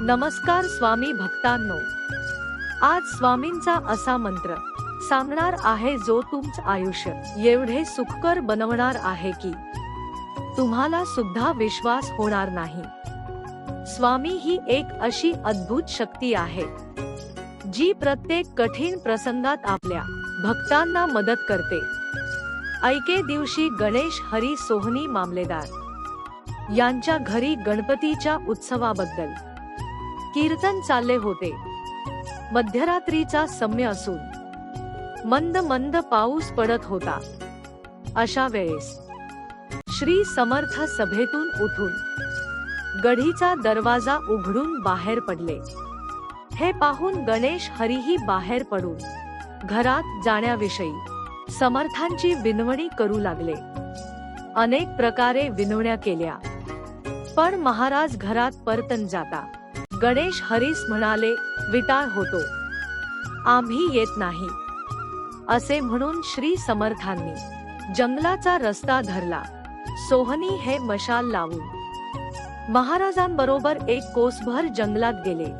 नमस्कार स्वामी भक्तांनो. आज स्वामींचा असा मंत्र सांगणार आहे जो तुमचं आयुष्य एवढे सुखकर बनवणार आहे की तुम्हाला सुद्धा विश्वास होणार नाही. स्वामी ही एक अशी अद्भुत शक्ती आहे जी प्रत्येक कठीण प्रसंगात आपल्या भक्तांना मदत करते. ऐके दिवशी गणेश हरी सोहनी मामलेदार यांच्या घरी गणपतीच्या उत्सवाबद्दल. कीर्तन चालले होते. मध्यरात्रीचा सम्य असून मंद मंद पाऊस पडत होता. अशा वेळेस श्री समर्थ सभेतून उठून गढीचा दरवाजा उघडून बाहेर पडले. हे पाहून गणेश हरीही बाहेर पडून घरात जाण्याविषयी समर्थांची विनवणी करू लागले. अनेक प्रकारे विनवण्या केल्या. पण महाराज घरात परतन जाता. गणेश हरीस म्हणाले विटाळ होतो. आम्ही येत नाही. असे म्हणून श्री समर्थांनी जंगलाचा रस्ता धरला. सोहनी हे मशाल लावून महाराजांबरोबर एक कोसभर जंगलात गेले.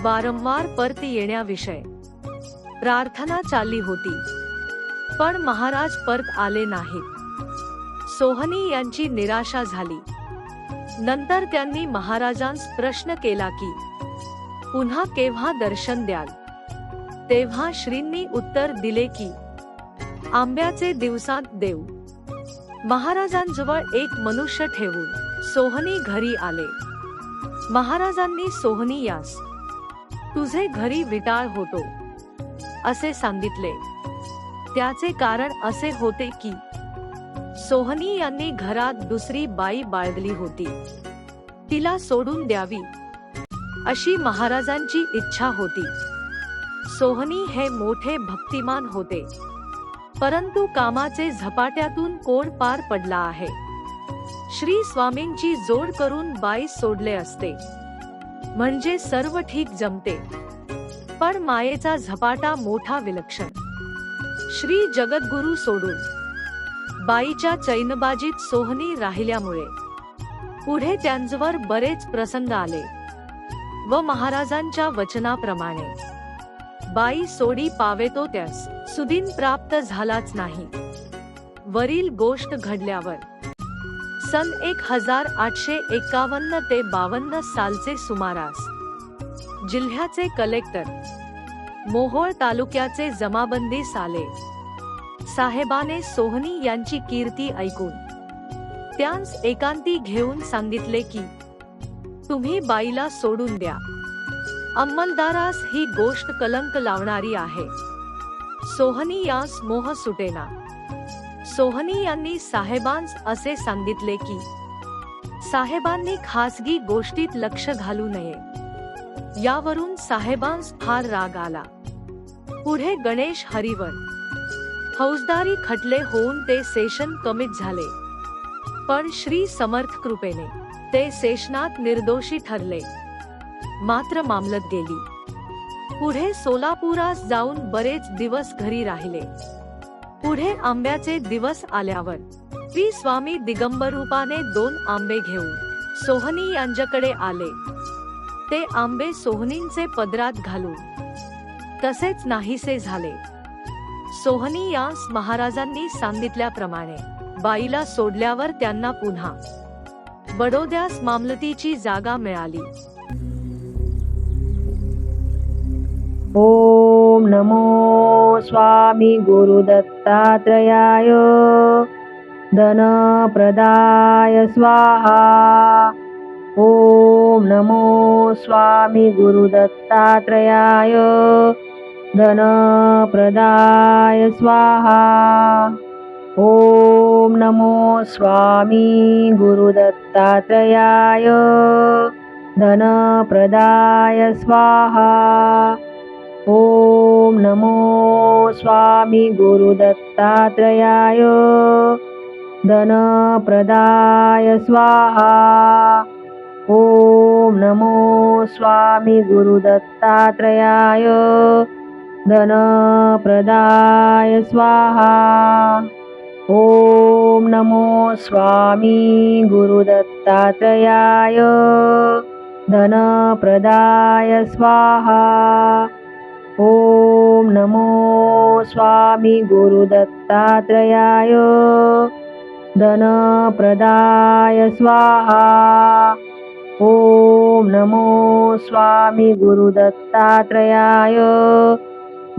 वारंवार परत येण्याविषय प्रार्थना चालली होती. पण महाराज परत आले नाहीत. सोहनी यांची निराशा झाली. नंतर त्यांनी महाराजांस प्रश्न केला की पुन्हा केव्हा दर्शन द्याल? तेव्हा श्रींनी उत्तर दिले की आंब्याचे दिवसात देऊ. महाराजांजवळ एक मनुष्य ठेवून सोहनी घरी आले. महाराजांनी सोहनी यास तुझे घरी विटाळ होतो असे सांगितले. त्याचे कारण असे होते की सोहनी यांनी घरात दुसरी बाई बाळगली होती. तिला सोडून द्यावी अशी महाराजांची इच्छा होती. सोहनी हे मोठे भक्तिमान होते. परंतु कामाचे झपाट्यातून कोर पार पडला आहे? श्री स्वामींची जोड करून बाई सोडले असते. म्हणजे सर्व ठीक जमते. पण मायेचा झपाटा मोठा विलक्षण. श्री जगद्गुरु सोडून. बाईच्या चैनबाजीत सोहनी राहिल्यामुळे. पुढे त्यांजवर बरेच प्रसंग आले. व महाराजांच्या वचनाप्रमाणे. बाई सोडी पावेतो त्यास सुदिन प्राप्त झालाच नाही. वरील गोष्ट घडल्यावर. सन एक हजार आठशे एकावन्न ते बावन्न सालचे सुमारास. जिल्ह्याचे कलेक्टर. मोहोळ तालुक्याचे जमाबंदी साले साहेबाने सोहनी यांची कीर्ती ऐकून त्यांस एकांती घेऊन सांगितले की तुम्ही बाईला सोडून द्या. अंमलदारास ही गोष्ट कलंक लावणारी आहे. सोहनी यास मोह सुटेना. सोहनी यांनी साहेबांस असे सांगितले की साहेबांनी खासगी गोष्टीत लक्ष घालू नये. यावरून साहेबांस फार राग आला. पुढे गणेश हरिवर फौजदारी खटले होऊन ते सेशन कमीत झाले. पण श्री समर्थ कृपेने ते सेशनात निर्दोषी ठरले. मात्र मामलत गेली. पुढे सोलापुरास जाऊन बरेच दिवस घरी राहिले. पुढे आंब्याचे दिवस आल्यावर श्री स्वामी दिगंबरूपाने दोन आंबे घेऊन सोहनी यांच्याकडे आले. ते आंबे सोहनींचे पदरात घालून तसेच नाहीसे झाले. सोहनी यास महाराजांनी सांगितल्याप्रमाणे बाईला सोडल्यावर त्यांना पुन्हा बडोद्यास मामलतीची जागा मिळाली. ओम नमो स्वामी गुरुदत्तात्रयाय धनप्रदाय स्वाहा. ओम नमो स्वामी गुरुदत्तात्रयाय धनप्रदाय स्वाहा। ॐ नमो स्वामी गुरुदत्तात्रयाय। धनप्रदाय स्वाहा। ॐ नमो स्वामी गुरुदत्तात्रयाय। धनप्रदाय स्वाहा। ॐ नमो स्वामी गुरुदत्तात्रयाय। धनप्रदाय स्वाहा। ॐ नमो स्वामी गुरुदत्तात्रयाय। धनप्रदाय स्वाहा। ॐ नमो स्वामी गुरुदत्तात्रयाय। धनप्रदाय स्वाहा। ॐ नमो स्वामी गुरुदत्तात्रयाय।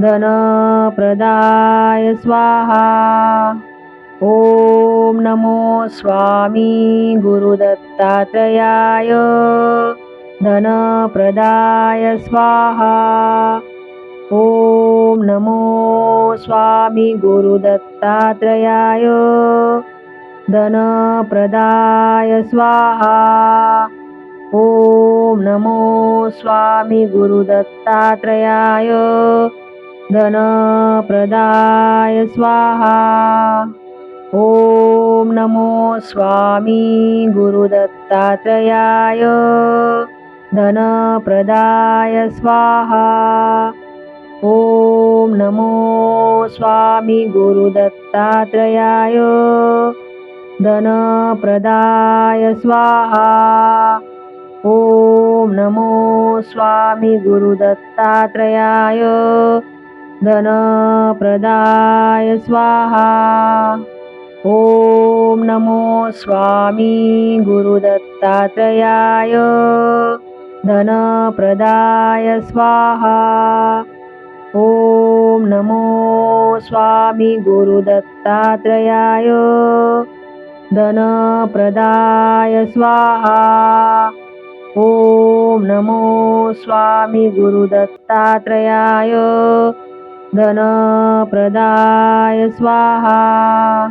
धनप्रदाय स्वाहा। ॐ नमो स्वामी गुरुदत्तात्रयाय। धनप्रदाय स्वाहा। ॐ नमो स्वामी गुरुदत्तात्रयाय। धनप्रदाय स्वाहा। ॐ नमो स्वामी गुरुदत्तात्रयाय। धनप्रदाय स्वाहा। ॐ नमो स्वामी गुरुदत्तात्रयाय। धनप्रदाय स्वाहा। ॐ नमो स्वामी गुरुदत्तात्रयाय। धनप्रदाय स्वाहा। ॐ नमो स्वामी गुरुदत्तात्रयाय। धनप्रदाय स्वाहा। ॐ नमो स्वामी गुरुदत्तात्रयाय। धनप्रदाय स्वाहा। ॐ नमो स्वामी गुरुदत्तात्रयाय। धनप्रदाय स्वाहा। ॐ नमो स्वामी गुरुदत्तात्रयाय। धनप्रदाय स्वाहा।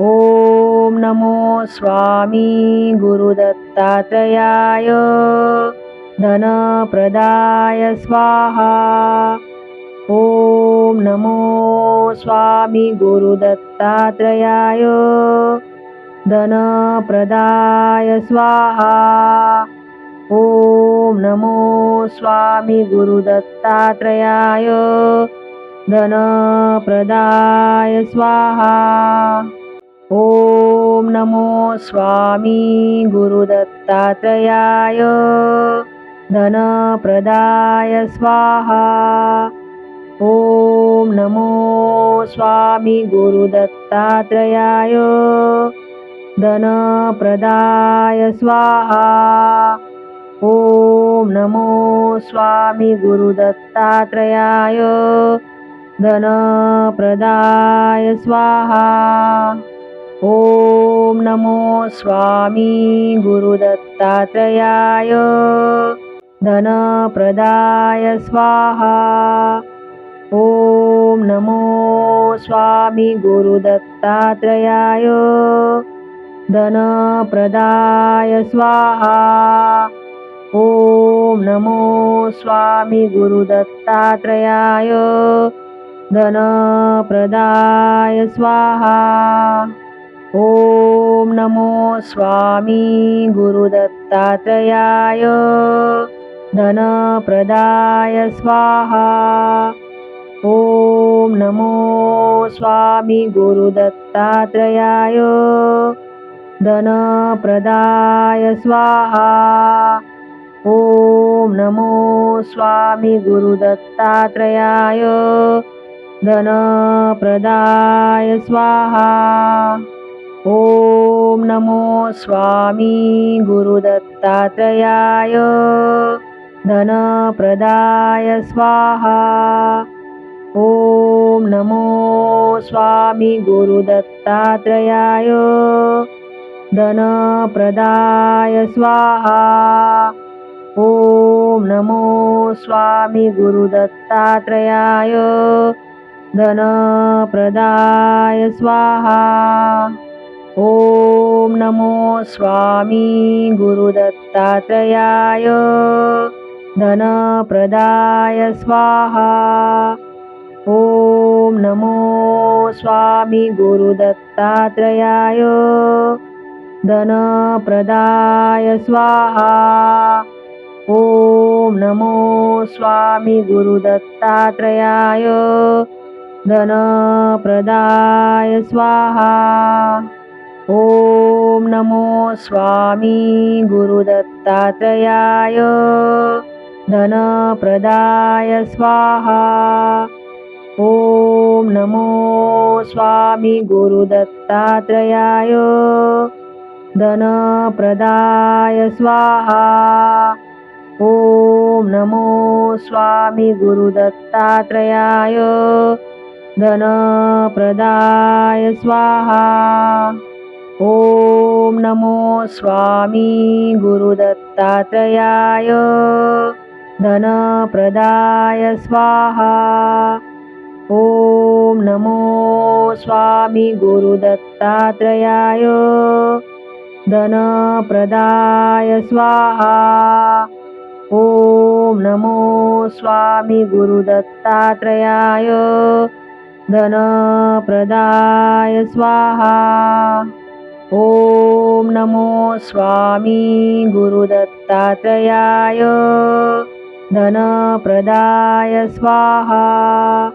ॐ नमो स्वामी गुरुदत्तात्रयाय। धनप्रदाय स्वाहा। ॐ नमो स्वामी गुरुदत्तात्रयाय। धनप्रदाय स्वाहा। ॐ नमो स्वामी गुरुदत्तात्रयाय। धनप्रदाय स्वाहा। ॐ नमो स्वामी गुरुदत्तात्रयाय धनप्रदाय स्वाहा। ॐ नमो स्वामी गुरुदत्तात्रयाय धनप्रदाय स्वाहा। ॐ नमो स्वामी गुरुदत्तात्रयाय धनप्रदाय स्वाहा। ॐ नमो स्वामी गुरुदत्तात्रयाय। धनप्रदाय स्वाहा। ॐ नमो स्वामी गुरुदत्तात्रयाय। धनप्रदाय स्वाहा। ॐ नमो स्वामी गुरुदत्तात्रयाय। धनप्रदाय स्वाहा। ॐ नमो स्वामी गुरुदत्तात्रयाय। धनप्रदाय स्वाहा। ॐ नमो स्वामी गुरुदत्तात्रयाय। धनप्रदाय स्वाहा। ॐ नमो स्वामी गुरुदत्तात्रयाय। धनप्रदाय स्वाहा। ॐ नमो स्वामी गुरुदत्तात्रयाय। धनप्रदाय स्वाहा। ॐ नमो स्वामी गुरुदत्तात्रयाय। धनप्रदाय स्वाहा। ॐ नमो स्वामी गुरुदत्तात्रयाय। धनप्रदाय स्वाहा। ॐ नमो स्वामी गुरुदत्तात्रयाय। धनप्रदाय स्वाहा। ॐ नमो स्वामी गुरुदत्तात्रयाय। धनप्रदाय स्वाहा। ॐ नमो स्वामी गुरुदत्तात्रयाय। धनप्रदाय स्वाहा। ॐ नमो स्वामी गुरुदत्तात्रयाय। धनप्रदाय स्वाहा। ॐ नमो स्वामी गुरुदत्तात्रयाय। धनप्रदाय स्वाहा। ॐ नमो स्वामी गुरुदत्तात्रयाय। धनप्रदाय स्वाहा। ॐ नमो स्वामी गुरुदत्तात्रयाय धनप्रदाय स्वाहा। ॐ नमो स्वामी गुरुदत्तात्रयाय धनप्रदाय स्वाहा। ॐ नमो स्वामी गुरुदत्तात्रयाय धनप्रदाय स्वाहा। ॐ नमो स्वामी गुरुदत्तात्रयाय। धनप्रदाय स्वाहा।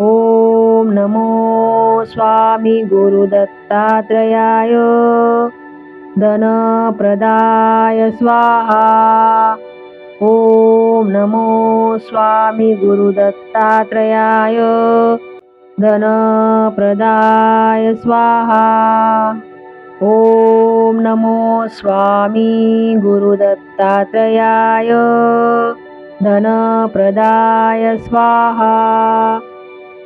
ॐ नमो स्वामी गुरुदत्तात्रयाय। धनप्रदाय स्वाहा। ॐ नमो स्वामी गुरुदत्तात्रयाय। धनप्रदाय स्वाहा। ॐ नमो स्वामी गुरुदत्तात्रयाय। धनप्रदाय स्वाहा।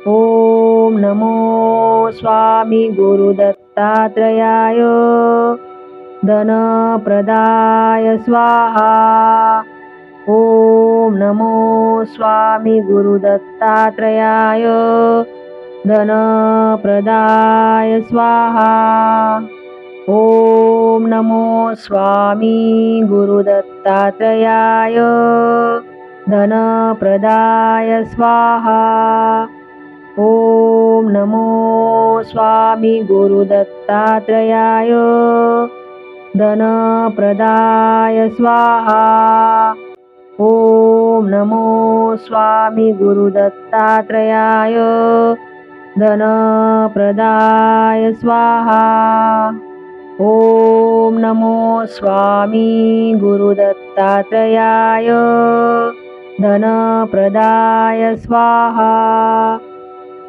ॐ नमो स्वामी गुरुदत्तात्रयाय। धनप्रदाय स्वाहा। ॐ नमो स्वामी गुरुदत्तात्रयाय। धनप्रदाय स्वाहा। ॐ नमो स्वामी गुरुदत्तात्रयाय। धनप्रदाय स्वाहा। ॐ नमो स्वामी गुरुदत्तात्रयाय। धनप्रदाय स्वाहा। ॐ नमो स्वामी गुरुदत्तात्रयाय। धनप्रदाय स्वाहा। ॐ नमो स्वामी गुरुदत्तात्रयाय। धनप्रदाय स्वाहा।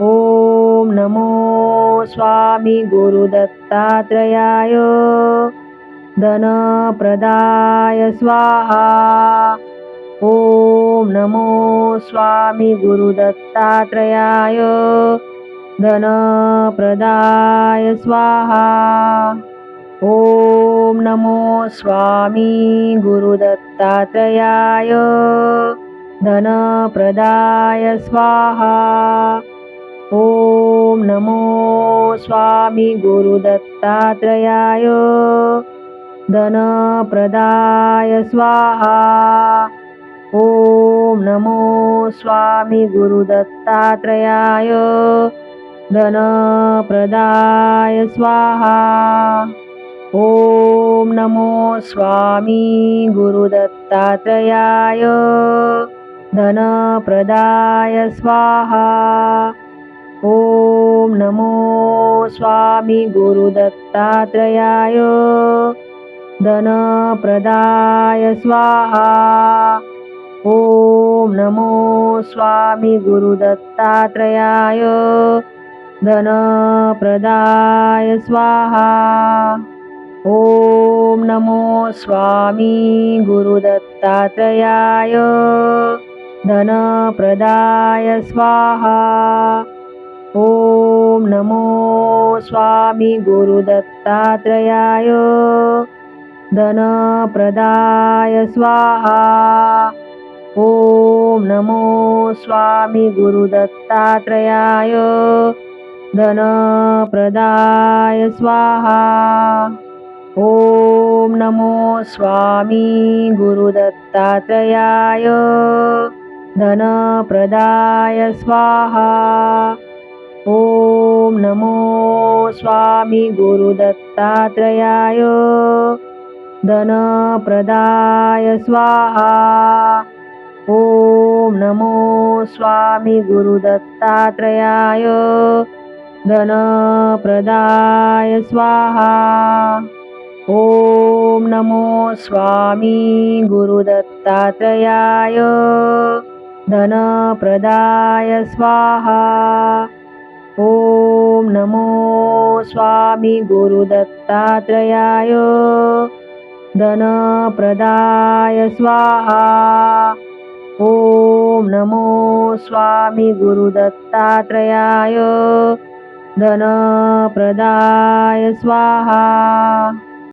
ॐ नमो स्वामी गुरुदत्तात्रयाय। धनप्रदाय स्वाहा। ॐ नमो स्वामी गुरुदत्तात्रयाय। धनप्रदाय स्वाहा। ॐ नमो स्वामी गुरुदत्तात्रयाय। धनप्रदाय स्वाहा। ॐ नमो स्वामी गुरुदत्तात्रयाय। धनप्रदाय स्वाहा। ॐ नमो स्वामी गुरुदत्तात्रयाय। धनप्रदाय स्वाहा। ॐ नमो स्वामी गुरुदत्तात्रयाय धनप्रदाय स्वाहा। ॐ नमो स्वामी गुरुदत्तात्रयाय धनप्रदाय स्वाहा। ॐ नमो स्वामी गुरुदत्तात्रयाय धनप्रदाय स्वाहा। ॐ नमो स्वामी गुरुदत्तात्रयाय। धनप्रदाय स्वाहा। ॐ नमो स्वामी गुरुदत्तात्रयाय। धनप्रदाय स्वाहा। ॐ नमो स्वामी गुरुदत्तात्रयाय। धनप्रदाय स्वाहा। ॐ नमो स्वामी गुरुदत्तात्रयाय धनप्रदाय स्वाहा। ॐ नमो स्वामी गुरुदत्तात्रयाय धनप्रदाय स्वाहा। ॐ नमो स्वामी गुरुदत्तात्रयाय धनप्रदाय स्वाहा। ॐ नमो स्वामी गुरुदत्तात्रयाय। धनप्रदाय स्वाहा। ॐ नमो स्वामी गुरुदत्तात्रयाय। धनप्रदाय स्वाहा। ॐ नमो स्वामी गुरुदत्तात्रयाय। धनप्रदाय स्वाहा।